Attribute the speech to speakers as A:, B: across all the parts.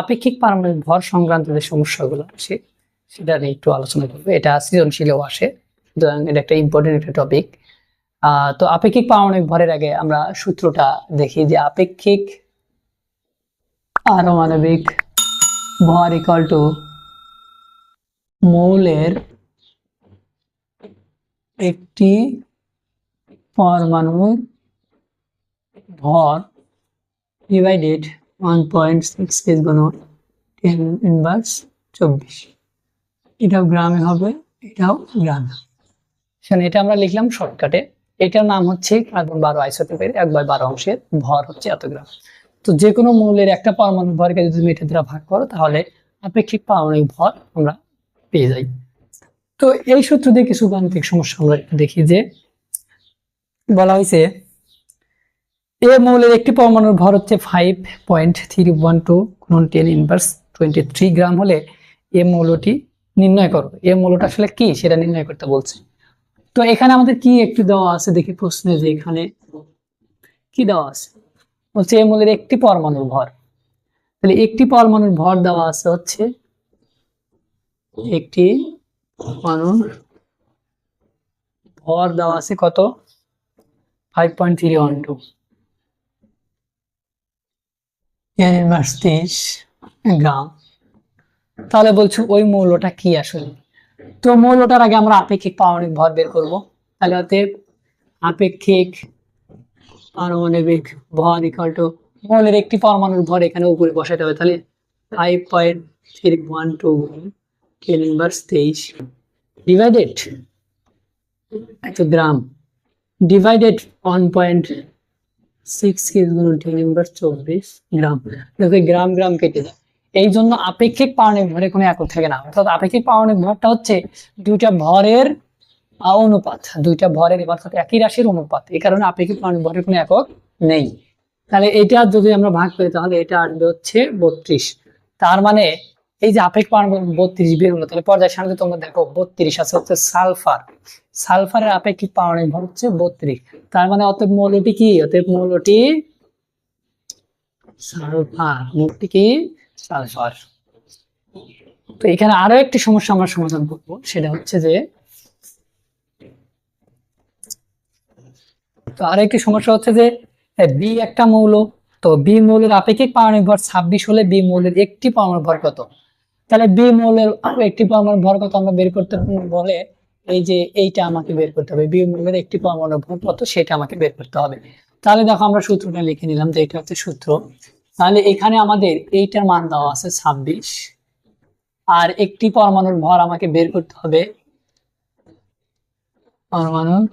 A: আপেক্ষিক পারমাণবিক ভর সংক্রান্ত যে সমস্যাগুলো আছে, সেটা নিয়ে একটু আলোচনা করব। এটা সৃজনশীলেও আসে, সুতরাং এটা একটা ইম্পর্টেন্ট একটা টপিক তো আপেক্ষিক পারমাণবিক ভরের আগে আমরা সূত্রটা দেখি যে আপেক্ষিক পারমাণবিক ভর ইকাল টু মৌলের একটি পরমাণুর ভর ডিভাইডেড ওয়ান পয়েন্ট সিক্স কেজ ইনভার্স চব্বিশ। এটাও গ্রামে হবে, এটাও গ্রামে। সেখানে এটা আমরা লিখলাম শর্টকাটে। এটার নাম হচ্ছে কার্বন বারো আইসোটোপের এক বাই বারো অংশের ভর হচ্ছে এত গ্রাম তো যে কোনো মৌলের একটা পরমাণু ভরকে যদি তুমি এটা দ্বারা ভাগ করো, তাহলে আপেক্ষিক পারমাণবিক ভর আমরা পেয়ে যাই। তো এই সূত্র দিয়ে কিছু গাণিতিক সমস্যা আমরা দেখি যে বলা হয়েছে এ মৌলের একটি পরমাণুর ভর হচ্ছে five point three one two গুণন ten inverse twenty three gram হলে এ মৌলটি নির্ণয় করো। এ মৌলটা আসলে কি সেটা নির্ণয় করতে বলছে। তো এখানে আমাদের কি একটি দেওয়া আছে দেখি প্রশ্নে যে এখানে কি দেওয়া আছে? বলছে এ মৌলের একটি পরমাণুর ভর। তাহলে একটি পরমাণুর ভর দেওয়া আছে হচ্ছে একটি পরমাণুর ভর দেওয়া আছে কত? Five point three one two তেইশ গ্রাম তাহলে বলছো ওই মৌলটা কি আসলে? তো মৌলটার আগে আমরা আপেক্ষিক পারমাণবিক ভর বের করব। তাহলে অতএব আপেক্ষিক পারমাণবিক ভর ইকাল টু মৌলের একটি পরমাণুর ভর এখানে উপরে বসাতে হবে। তাহলে five point three one two ten inverse তেইশ ডিভাইডেড এত gram divided one point six চব্বিশ গ্রাম। দেখো গ্রাম গ্রাম কেটে যায়। এই জন্য আপেক্ষিক ভরে কোনো একক থাকে না। অর্থাৎ আপেক্ষিক পারমাণবিক ভরটা হচ্ছে দুইটা ভরের অনুপাত। দুইটা ভরের অর্থাৎ একই রাশির অনুপাত। এই কারণে আপেক্ষিক পারমাণবিক ভরের কোনো একক নেই। তাহলে এটা যদি আমরা ভাগ করি, তাহলে এটা আসবে হচ্ছে বত্রিশ। তার মানে এই যে পারমাণবিক বত্রিশ বের হলো, তাহলে পর্যায় সারণীতে তোমরা দেখো বত্রিশ আছে, হচ্ছে সালফার। সালফারের আপেক্ষিক পারমাণবিক ভর হচ্ছে বত্রিশ। তার মানে অতএব মৌলটি কি? অতএব মৌলটি সালফার। মৌলটি কি? সালফার। তো এখানে আরও একটি সমস্যা আমরা সমাধান করব, সেটা হচ্ছে যে তো আরও একটি সমস্যা হচ্ছে যে বি একটা মৌল, তো বি মৌলের আপেক্ষিক পারমাণবিক ভর ছাব্বিশ হলে বি মৌলের একটি পারমাণবিক ভর কত? তাহলে বি মৌলের একটি পারমাণবিক ভর কত আমরা বের করতে বলে এই যে এইটা আমাকে বের করতে হবে। বি মৌলের একটি পরমাণু ভর কত সেটা আমাকে বের করতে হবে। তাহলে দেখো আমরা সূত্রটা লিখে নিলাম যে এটা হচ্ছে সূত্র। তাহলে এখানে আমাদের এইটার মান দেওয়া আছে ছাব্বিশ। আর একটি পরমাণুর ভর আমাকে বের করতে হবে। পরমাণুর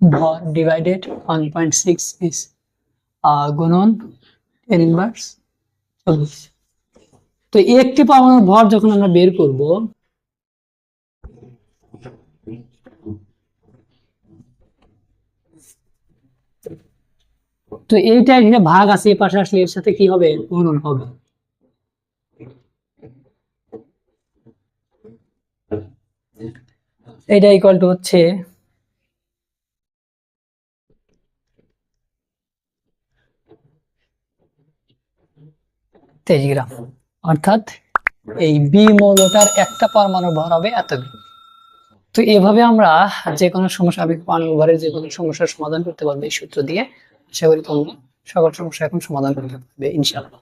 A: ভর ডিভাইডেড ওয়ান পয়েন্ট সিক্স গুণন ইনভার্স চল্লিশ। তো একটি পরমাণুর ভর যখন আমরা বের করব, তো এইটা এখানে ভাগ আছে, এই পাশে আসলে এর সাথে কি হবে? গুণন হবে। এটা ইকুয়াল টু হচ্ছে তেইশ গ্রাম। অর্থাৎ এই বি মৌলটার একটা পরমাণু ভর হবে এত বি তো এভাবে আমরা যে কোনো সমস্যা আবেগ পারমাণবিক ভরের যে কোনো সমস্যার সমাধান করতে পারবে এই সূত্র দিয়ে। সেগুলি করি তোমরা সকল সমস্যা এখন সমাধান করতে পারবে, ইনশাআল্লাহ।